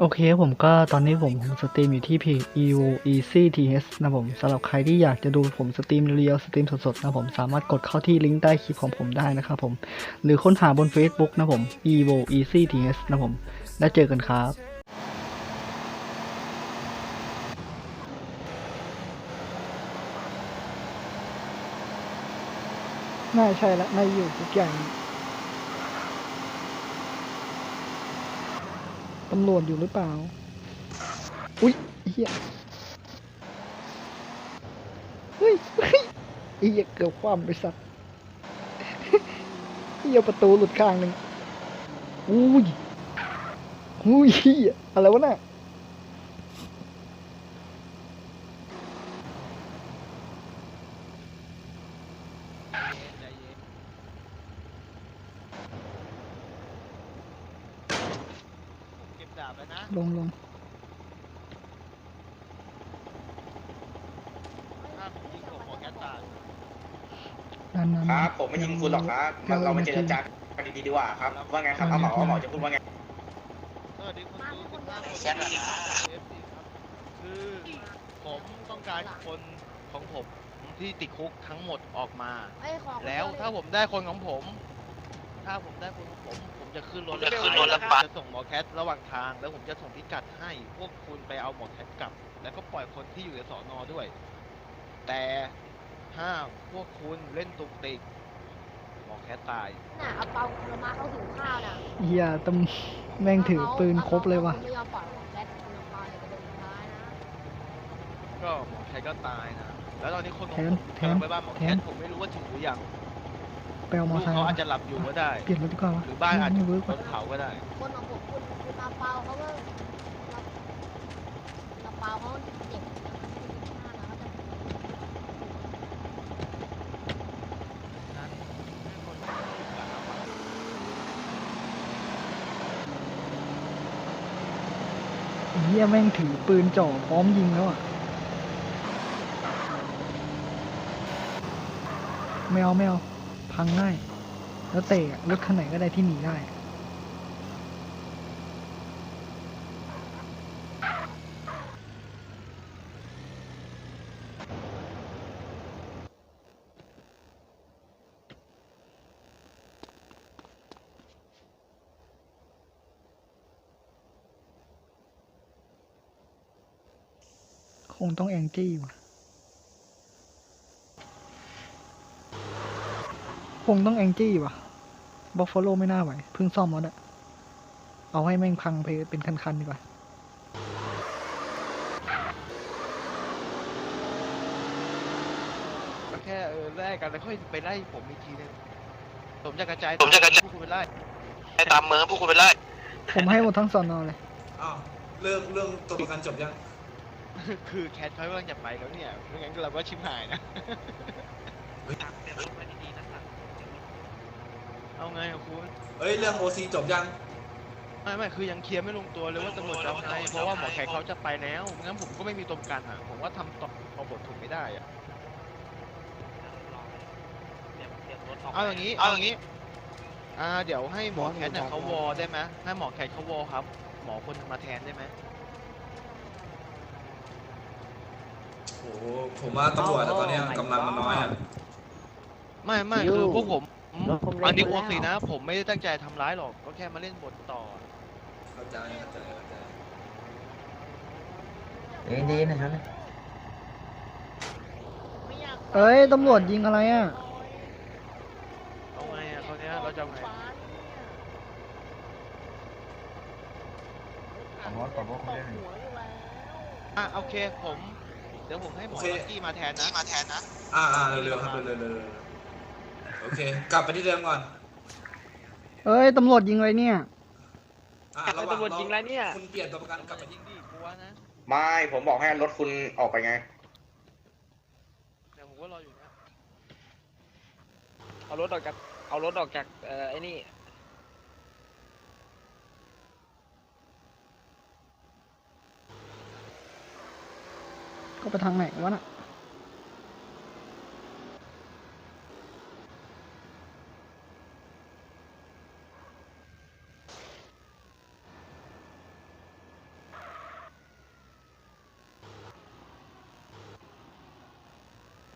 โอเคผมก็ตอนนี้ผมผมสตรีมอยู่ที่เพจ EU Easy TS นะผมสำหรับใครที่อยากจะดูผมสตรีมเรียวสตรีมสดๆนะผมสามารถกดเข้าที่ลิงก์ใต้คลิปของผมได้นะครับผม หรือค้นหาบน Facebook นะผม EVO Easy TS นะผมแล้วเจอกันครับน่าใช่ละน่าอยู่ทุกอย่าง ตำรวจอยู่หรือเปล่า อุ้ยเฮียเฮ้ยเฮ้ยเฮียเกือบคว่ำไปสัตว์เฮียประตูหลุดข้างหนึ่งอุ้ยอุ้ยเฮียอะไรวะน่ะ เก็บดาบแล้วนะ ลงลง ถ้าผมยิงผมหัวแก๊สตาย นั่นนั่น ครับผมไม่ยิงคุณหรอกครับมันเรามาเจรจากันดีๆดีกว่าครับ ว่าไงครับเอาเหมาเอาเหมาจะพูดว่าไงสวัสดีคุณดูสิบห้าคนที่อยู่ในเอฟซีครับคือผมต้องการคนของผมที่ติดคุกทั้งหมดออกมา เอ้ยขอแล้วถ้าผมได้คนของผม ถ้าผมได้คนของผม ผมจะขึ้นรถจะขึ้นรถแล้วไปไป จะส่งหมอแคทระหว่างทาง แล้วผมจะส่งพิกัดให้ พวกคุณไปเอาหมอแคทกลับ แล้วก็ปล่อยคนที่อยู่ในสอนอด้วย แต่ห้ามพวกคุณเล่นตุกติกห มอแคทตายน่ะเอาเปาผลไม้เขาหิวข้าวน่ะเฮียตำแม่งถือปืนครบเลยว่ะไม่ยอมปล่อยของแคทคุณเปาเนี่ยจะโดนทำร้ายนะก็หมอแคทก็ตายนะแล้วตอนนี้คนของแทผนมแทกำนลังไปบ้านหมอแคแททนผมไม่รู้ว่าถึงหรือยังไปเอามอลูกไซค์เขามาอาจจะหลับอยู่ก็ได้ เปลี่ยนรถดีกว่าวะหรือบ้านอาจจะไม่เวิร์กรว่ะถเผาก็ได้คนของผมคุณคุณอาเปาเขาก็อาเปาเขาเจ็บมากนะเขาจะ เฮียแม่งถือปืนจ่อพร้อมยิงแล้วอะไม่เอาไม่เอาพังง่าย แล้วเตะอะรถคันไหนก็ได้ที่หนีได้ ต้องแองจี้ว่ะคงต้องแองจี้ว่ะบ u ฟฟ a โลไม่น่าไหวเพิ่งซ่อมแล้วเนี่ยเอาให้แม่งพังไปเป็นคันๆดีกว่าก็แค่เออแลกกันแล้วค่อยไปไล่ผมอีกทีนึงผมจะกระจายผมจะกระจาย พวคุณไปไล่ให้ตามเมืองพวกคุณไปไล่ผมให้หมดทั้งสอนอเลย อ้าวเรื่องเรื่องตัวประกันจบยัง คือแคทเขากำลังจะไปแล้วเนี่ยไม่งั้นเราก็ชิมหายนะเอาไงอะคุณ เอ้ยเรื่องโอซีจบยัง ไม่ไม่คือยังเคลียร์ไม่ลงตัวเลยว่าตำรวจจะเอาไงเพราะว่าหมอแขกเขาจะไปแล้วงั้นผมก็ไม่มีตัวประกันอะ ผมว่าทำต่อพอบทถูกไม่ได้อะเอาอย่างนี้ เอาอย่างนี้ อ่า เดี๋ยวให้หมอแคทเนี่ยเขาวอได้ไหมให้หมอแคทเขาวอครับ หมอคนมาแทนได้ไหม โอ้โหผมว่าตำรวจอะตอนเนี้ยกำลังมันน้อยอะไม่ไม่คือพวกผมอันนี้โอซีนะ ผมไม่ได้ตั้งใจทำร้ายหรอก ก็แค่มาเล่นบทต่อ เข้าใจเข้าใจเข้าใจดีๆนะครับไม่อยากเอ้ยตำรวจยิงอะไรอะ เอาไงอะเขาวเนี้ยเราจะเอาไงผมว่าผมว่าคุณเล่นอะโอเค ผม เดี๋ยวผมให้หมอลักกี้มาแทนนะมาแทนนะอ่าอ่าเร็วๆครับเร็วๆเร็วๆโอเค กลับไปที่เดิมก่อนเอ้ยตำรวจยิงอะไรเนี่ย อ่าระหว่างเราคุณเปลี่ยนตัวประกันกลับไปยิยิงงดิกลัวนะไม่ผมบอกให้รถคุณออกไปไง เดี๋ยวผมก็รออยู่นะเอารถออกจาก เอารถออกจาก เอ่อ ไอ้นี่ ก็ไปทางไหนวะน่ะ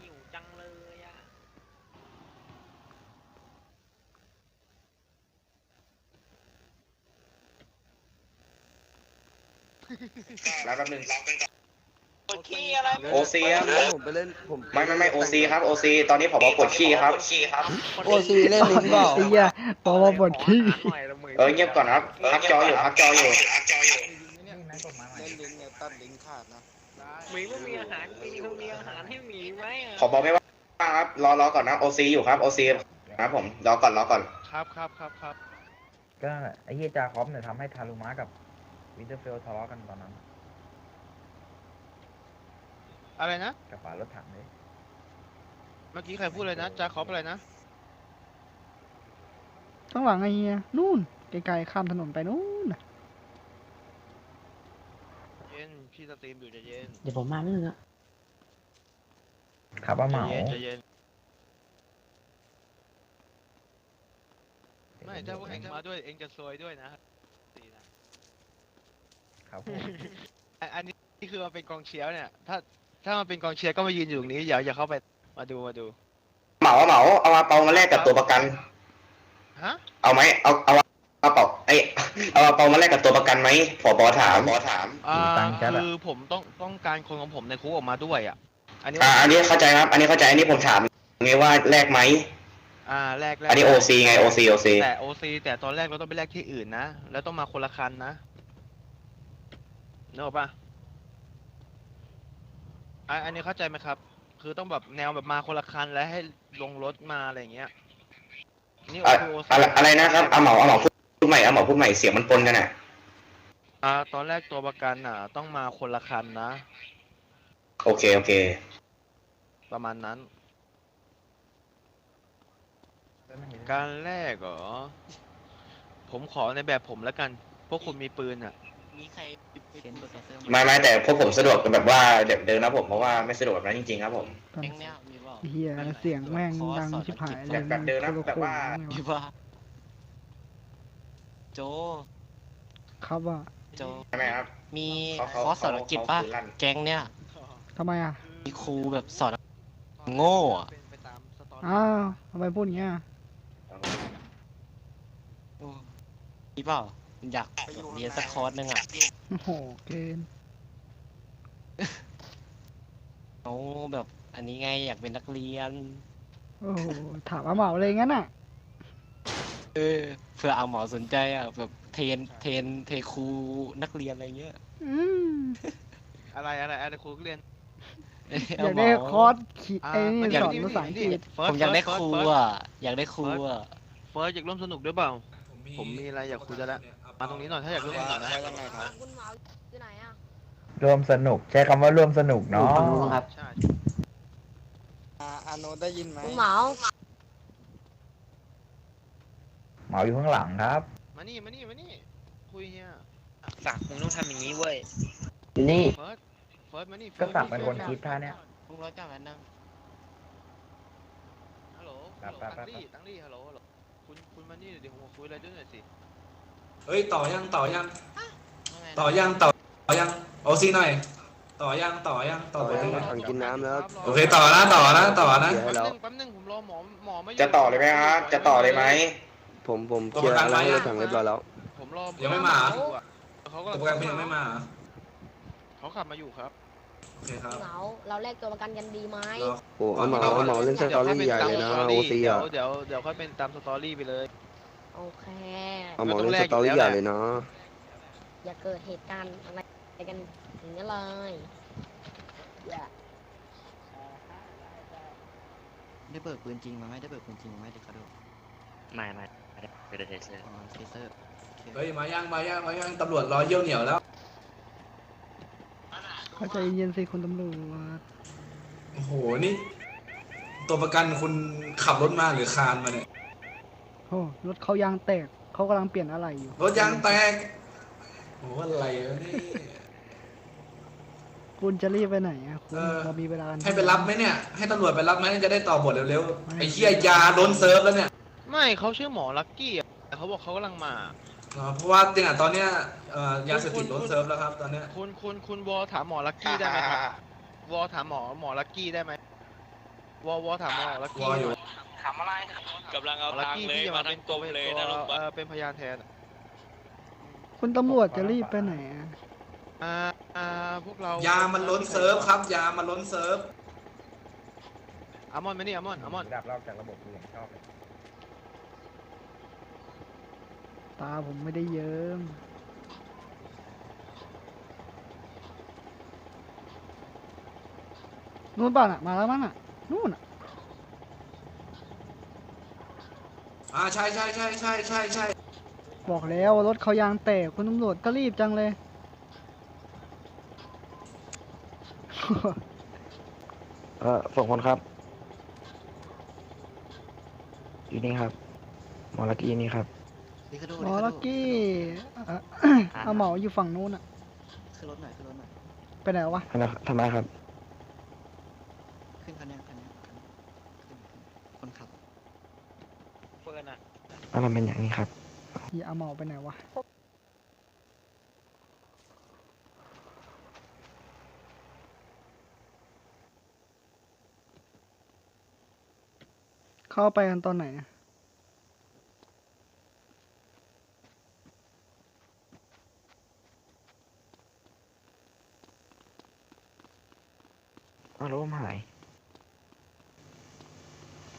หิวจังเลยอะแป๊บนึงรับแป๊บนึง ดขี้อะไรโอซีครับ ผมไปเล่นผมไม่ไม่ไม่โอซีครับโอซีตอนนี้ผบปวดขี้ครับ โอซีเล่นลิงเปล่าไอ้เหี้ยปอมาบทที่หน่อยละมือเออเงียบก่อนครับพักจออยู่พักจออยู่นี่นั่งกดมาใหม่เล่นลิงเนี่ยตัดลิงขาดนะหมีไม่มีอาหารมีเขามีอาหารให้หมีไหมอะผบไม่ว่างครับรอรอก่อนนะโอซีอยู่ครับโอซีครับผมรอก่อนรอก่อนครับครับครับครับก็นั่นแหละไอ้เฮียจาคอปเนี่ยทำให้ทารุมะกับวินเทอร์เฟลทะเลาะกันตอนนั้น อะไรนะ กับฝารถถังเลยเมื่อกี้ใครพูดอะไรนะจาคอบอะไรนะ ข้างหลังไอ้เหี้ยนู่นไกลๆข้ามถนนไปนู่นน่ะเย็น พี่สตรีมอยู่ใจเย็นเดี๋ยวผมมาไม่ถึงอะขับว่าเหใจมาเย็นใจเย็น ไม่ถ้าพวกเองมาด้วยเองจะซวยด้วยนะดีนะครับผม อันอันนี้นี่คือมาเป็นกองเชียร์เนี่ย ถ้า ถ้ามาเป็นกองเชียร์ก็มายืนอยู่ตรงนี้ อย่าอย่าเข้าไปมาดูมาดู เหมาเหมาเอามาเปามาแลกกับตัวประกัน ฮะ เอาไหมเอาเอาเอาเปาไอยเอามาเปามาแลกกับตัวประกันไหมผบถามผบถามอ่าตังค์จัดอะ คือผมต้องต้องการคนของผมในคุกออกมาด้วยอะ อันนี้อ่าอันนี้เข้าใจครับ อันนี้เข้าใจอันนี้ผมถามไงว่าแลกไหมอ่าแรกแรกอันนี้โอซีไงโอซีโอซีแต่โอซีแต่ตอนแรกเราต้องไปแลกที่อื่นนะ แล้วต้องมาคนละคันนะนึกออกปะ อะอันนี้เข้าใจไหมครับ คือต้องแบบแนวแบบมาคนละคันแล้วให้ลงรถมาอะไรอย่างเงี้ย นี่อะคือโอซีอะไรอะไรนะครับเอาเหมาเอาเหมาพูดใหม่เอาเหมาพูดใหม่เสียงมันปนกันอะ อ่าตอนแรกตัวประกันอะ ต้องมาคนละคันนะ โอเคโอเค ประมาณนั้น การแรกเหรอ ผมขอในแบบผมแล้วกัน พวกคุณมีปืนอะ มีใครเขียนบทแคสเซอร์ไม่ไม่แต่พวกผมสะดวกแบบว่าเดิมนะผมเพราะว่าไม่สะดวกแบบนั้นจริงๆครับผมแก๊งเนี้ยมีเปล่าไอ้เหี้ยเสียงแม่งดังชิบหายเลยแบบเดิมนะแบบว่ามีเปล่าโจ ครับว่าโจ ใช่ไหมครับ มีเขาเขาคอร์สสอนอังกฤษป่ะ เขาลั่น แก๊งเนี้ยทำไมอะมีครูแบบสอน โง่อะเป็นไปตามสตอรี่อ้าวทำไมพูดอย่างเงี้ยโอ้มีเปล่า อยากเรียนสักคอร์สหนึงอะโอ้โหเกินเอาแบบ อันนี้ไงอยากเป็นนักเรียน โอ้โหถามว่าเหมาเลยงั้นอะ เออเผื่อเอาหมอสนใจอะแบบเทรนเทรนเทครูนักเรียนอะไรเงี้ยอืมอะไรอะไรอะไรครูเรียนอยากได้คอร์สขีดอ่าไอ้นี่มันสอนนี่ภาษาอังกฤษเฟิร์สผมอยากได้เฟิคร์สรูเฟิร์สอะอยากได้ครูอะเฟิร์สอยากร่วมสนุกด้วยเปล่า ผมมีอะไรอยากคุยด้วยละ มาตรงนี้หน่อยถ้าอยากร่วมสนุกนะคุณหมออยู่ไหนอะร่วมสนุก ใช้คำว่าร่วมสนุกเนาะครับใช่อาโนได้ยินไหมคุณหมอเหมาอยู่ข้างหลังครับ มานี่มานี่มานี่คุยเฮียสักมึงต้องทำอย่างนี้เว้ยนี่ เฟิร์สเฟิร์สมานี่ก็สั่งเป็นคนคิดท่าเนี้ยลุงร้อยเก้าพันนั่งฮัลโหลแป๊ฮัลบโหลแป๊บตั้งแป๊บลี่ตั้งลี่ฮัลโหลฮัลโหลคุณคุณมานี่เดี๋ยวผมคุยอะไรด้วยหน่อยสิ เฮ้ยต่อยังต่อยัง ต่อยังต่อต่อยังโอซีหน่อย ต่อยังต่อยังต่อไปยังถังกินน้ำแล้ว โอเคต่อนะต่อนะต่อนะเดี๋ยวให้แป๊บแล้วนึงแป๊บนึงผมรอหมอหมอไม่ยู่จะต่อเลยไหมครับจะต่อเลยไหมผมผมเคลียร์อะไรให้รถถังเรียบร้อยแล้ว ผมรอยังไม่มาอยู่อะเขาก็ตัวประกันเพียงไม่มาเหรอเขาขับมาอยู่ครับโอเคครับเหงาเราแลกตัวประกันกันดีไหมรอโอ้เอาเหมาเอาเหมาเล่นสตอรี่ใหญ่เลยนะโอซีเดี๋ยวอะเดี๋ยวเดี๋ยวค่อยเป็นตามสตอรี่ไปเลย โอเค เอาเหมาเล่นสตอรี่ใหญ่เลยนะอย่าเกิดเหตุการณ์อะไรกันอย่างนี้เลยอย่าได้เบิกปืนจริงมาไหมได้เบิกปืนจริงมาไหมเด็กเขาดูไม่ไม่ไม่ได้ไม่ได้เทเซอร์อ๋อเทเซอร์เฮ้ยมายังมายังมายังตำรวจรอเยี่ยวเหนียวแล้วเข้าใจเย็นๆสิคุณตำรวจโอ้โหนี่ ตัวประกันคุณขับรถมาหรือคานมาเนี่ย โอ้รถเขายางแตกเขากำลังเปลี่ยนอะไรอยู่รถยางแตกโอ้โหอะไรวะนี่คุณจะรีบไปไหนอะคุณเออ เรามีเวลาให้ไปรับไหมเนี่ย ให้ตำรวจไปรับไหมจะได้ต่อบทเร็วๆไอ้เหี้ยยาโดนเซิร์ฟแล้วเนี่ยไม่เขาชื่อหมอลักกี้อะแต่เขาบอกเขากำลังมาอ๋อเพราะว่าจริงอะตอนเนี้ยเอ่อยาเสพติดโดนเซิร์ฟแล้วครับ ตอนเนี้ยคุณคุณคุณวอถามหมอลักกี้ได้ไหมครับวอถามหมอหมอลักกี้ได้ไหมวอวอถามหมอลักวกี้ออยู่ ทำอะไรกำลังหมเอาอลักตังกี้ค์เลยที่จะมามาเป็ทั้นงตัวกลมเป็นเลยตัวนะลูกเออเป็นพยานแทนอะคุณตำรวจจะรีบไปไหนอะอ่าอ่าพวกเรายามันล้นเซิร์ฟครับ ยามันล้นเซิร์ฟอามอนมานี่อามอนอามอนดับรอบจากระบบกูอย่างชอบเลยตาผมไม่ได้เยิ้มนู่นป่ะน่ะ มาแล้วมั้งน่ะ นู่นน่ะ อ่าใช่ใช่ใช่ใช่ใช่ใช่บอกแล้วว่ารถเขายางแตกคุณตำรวจก็รีบจังเลย เออส่งคนครับ อยู่นี่ครับ หมอลักกี้นี่ครับอ๋อลักกี้เอ่อเอาเหมาอยู่ฝั่งนู้นอะขึ้นรถหน่อยขึ้นรถหน่อยไปไหนวะทำไมทำไมครับ ขึ้นคันนี้คันนี้คนขับ เฟิร์นอะ เอามันเป็นอย่างนี้ครับอย่าเอาเหมาไปไหนวะเข้าไปกันตอนไหนอะอ้าวแล้วผมหาย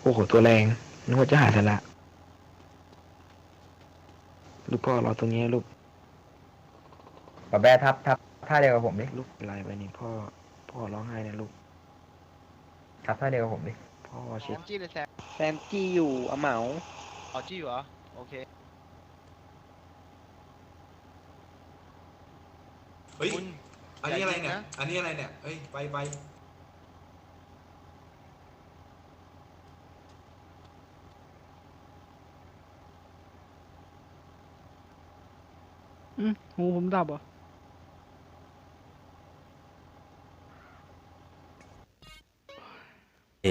โอ้โห ตัวแรงนึกว่าจะหายซะละ ลูกพ่อเราตัวนี้ลูกปะแบทับทับท่าเดียวกับผมดิลูกเป็นไรไปนี่พ่อพ่อร้องไห้นะลูก ทับท่าเดียวกับผมดิพ่อแซเช็ดมจี้เลยแซมแซมจี้อยู่เอาเหมาอ๋อจี้อยู่เหรอ โอเคเฮ้ย คุณอันนี้อะไรอย่ายิงเนี่ยนะอันนี้อะไรเนี่ย เฮ้ย ไปไป อืมหูผมดับเหรอ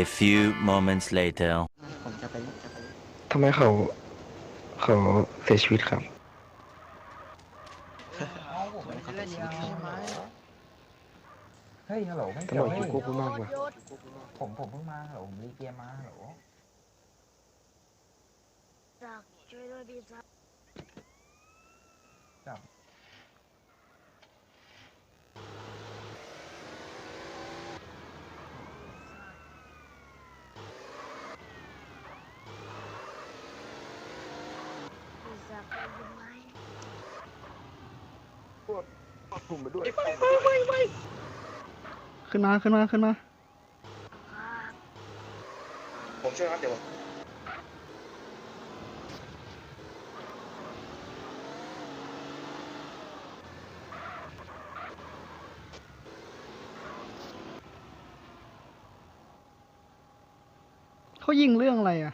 A few moments later. ผมจะไปจะไปทำไมเขา เขาเสียชีวิตครับคุณจะเล่นชีวิตใช่ไหมเฮ้ยฮัลโหลไม่ตำรเกี่ยววจอยู่เฮ้ยคุกมากกว่าผมผมเพิ่งมาฮัลโหลผมรีเกมมาฮัลโหลช่วยด้วยดีจ้า ขึ้นมาขึ้นมาขึ้นมา ผมช่วยครับเดี๋ยวเขายิงเรื่องอะไรอะ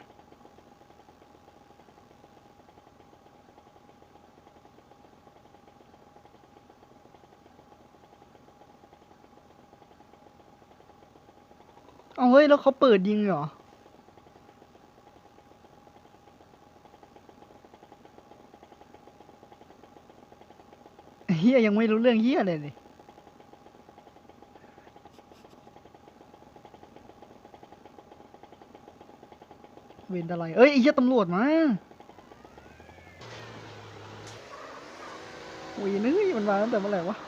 เอาเฮ้ย แล้วเขาเปิดยิงเหรอ เฮียยังไม่รู้เรื่องเฮียเลยเลยเวนอะไร เอ้ยไอ้เหี้ยตำรวจมาโอ้ยนึยมันมาตั้งแต่เมื่อไหร่วะ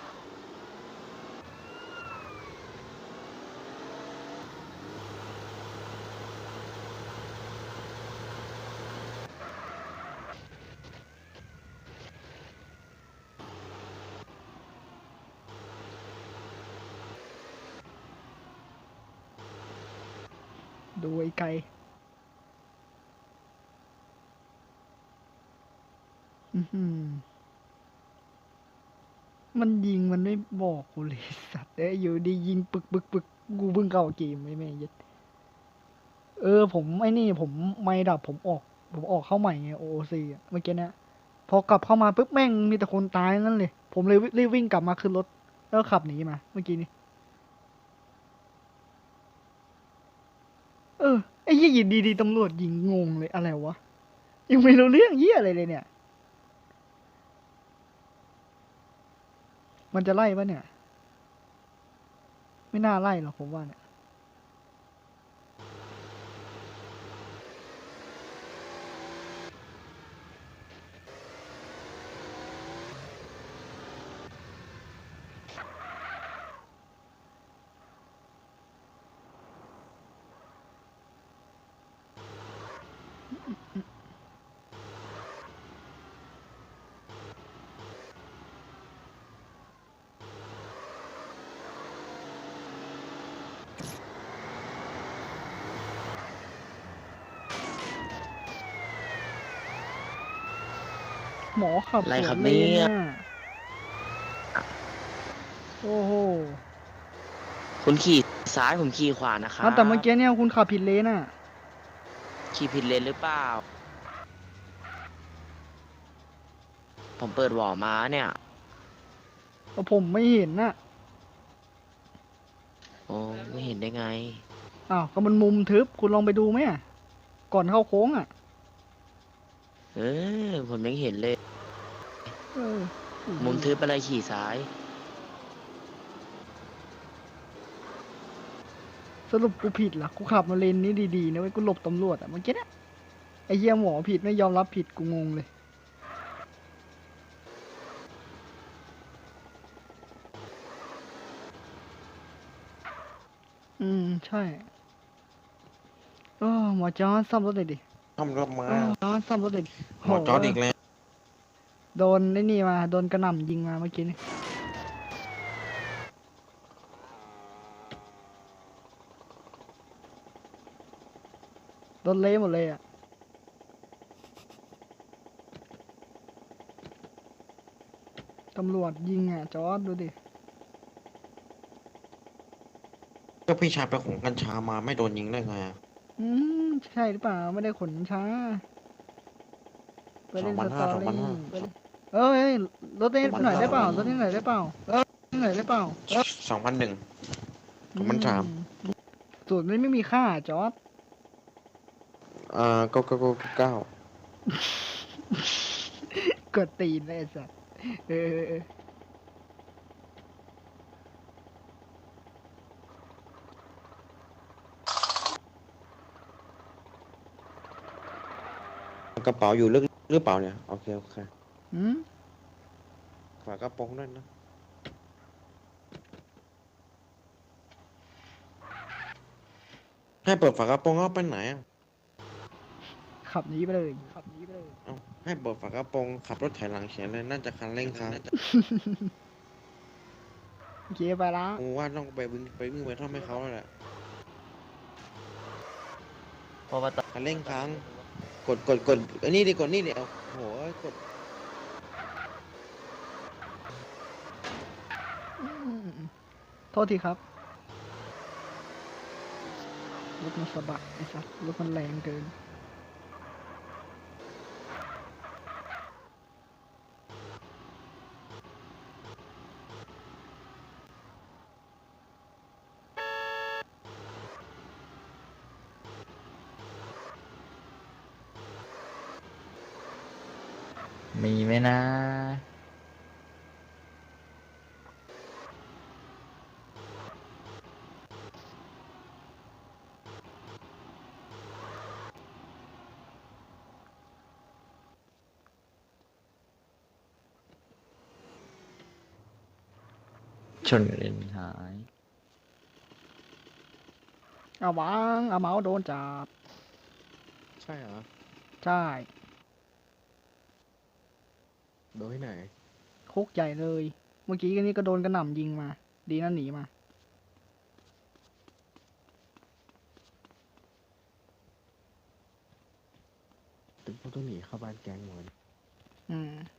ดูไอ้ไก่มันยิงมันไม่บอกกูเลยสัตว์เอ้ยอยู่ดียิงปึกปึกปึกกูเพิ่งเข้าเกมไม่แม่งย็ดเออ ผมไอ้นี่ ผมไม่ดับผมออก ผมออกเข้าใหม่ไงโอซีอะเมื่อกี้นี่ยพอกลับเข้ามาปุ๊บแม่งมีแต่คนตายงั้นเลย ผมเลยรีบวิ่งกลับมาขึ้นรถ แล้วขับหนีมา เมื่อกี้นี้ เอ ยี่ยินดีๆตำรวจยิงงงเลยอะไรวะยังไม่รู้เรื่องเยี่ยอะไรเลยเนี่ย มันจะไล่ปะเนี่ย ไม่น่าไล่หรอกผมว่าเนี่ย หมอขับอะไรสวครับนเลนเนี่ยน่ะโอ้โหคุณขี่ซ้ายผมขี่ขวานะครับอ้าวแต่เมื่อกี้เนี่ยคุณขับผิดเลนอะ ขี่ผิดเลนหรือเปล่า ผมเปิดหวอมาเนี่ย แต่ผมไม่เห็นน่ะ โอ้ไม่เห็นได้ไง อ้าว ก็มันมุมทึบ คุณลองไปดูไหมอะก่อนเข้าโค้งอะ เออ ผมยังเห็นเลยเออมุมทึบอะไรขี่ซ้าย สรุปกูผิดเหรอ กูขับมาเลนนี้ดีๆนะเว้ย กูหลบตำรวจอะเมื่อกี้เนี่ยไอ้เหี้ยหมอผิดไม่ยอมรับผิดกูงงเลย อืม ใช่เออหมอจอร์จซ่อมรถหน่อยดิ ทำรถมาเออจอร์จซ่อมรถหน่อยดิหมอจอดอีกแล้ว โดนไอ้นี่มา โดนกระหน่ำยิงมาเมื่อกี้นี่โดนเละหมดเลยอะตำรวจยิงอะ จอร์ดดูดิ ก็พี่ชายไปของกัญชามาไม่โดนยิงได้ไงอะ อืมใช่หรือเปล่าไม่ได้ขนช้าไปเล่นสตอรี่ไปเล่นเอ้ยรถเต้นหน่อยได้เปล่ารถเต้นหน่อยได้เปล่าเออหน่อยได้เปล่าสองพันหนึ่งของมันสามอืสูตรนี้ไม่มีค่าจอร์ดอ่าเก้าเก้าเก้าเก้ากดตีนเลยไอ้สัสเออเออเออ ก ระเป๋าอยู่ลึกหรือเปล่าเนี่ย โอเคโอเคหืมฝากระโปรงด้วยนะ ให้เปิดฝากระโปรงเอาไปไหนอะขับหนีไปเลยขับหนีไปเลย เอ้าให้เปิดฝากระโปรงขับรถถอยหลังเฉียนเลยน่าจะคันเร่งค้างโอเคไปละกูว่าต้องไปวิ่งไปวิ่งไปทำให้เขาแล้วแหละ เพราะว่าตอน คันเร่งค้าง กดกดกดอันนี้ดิกดนี่ดิเอาโหกดโทษทีครับรถมันสะบัดไอ้สัสรถมันแรงเกิน มีไหมนะ ชนเลนหาย เอาวางเอาเมาส์โดนจับ ใช่เหรอ ใช่ โดยไหน คุกใหญ่เลย เมื่อกี้ก็นี่ก็โดนกระหน่ำยิงมา ดีนะหนีมา ถึงต้องหนีเข้าบ้านแกงหมดอืม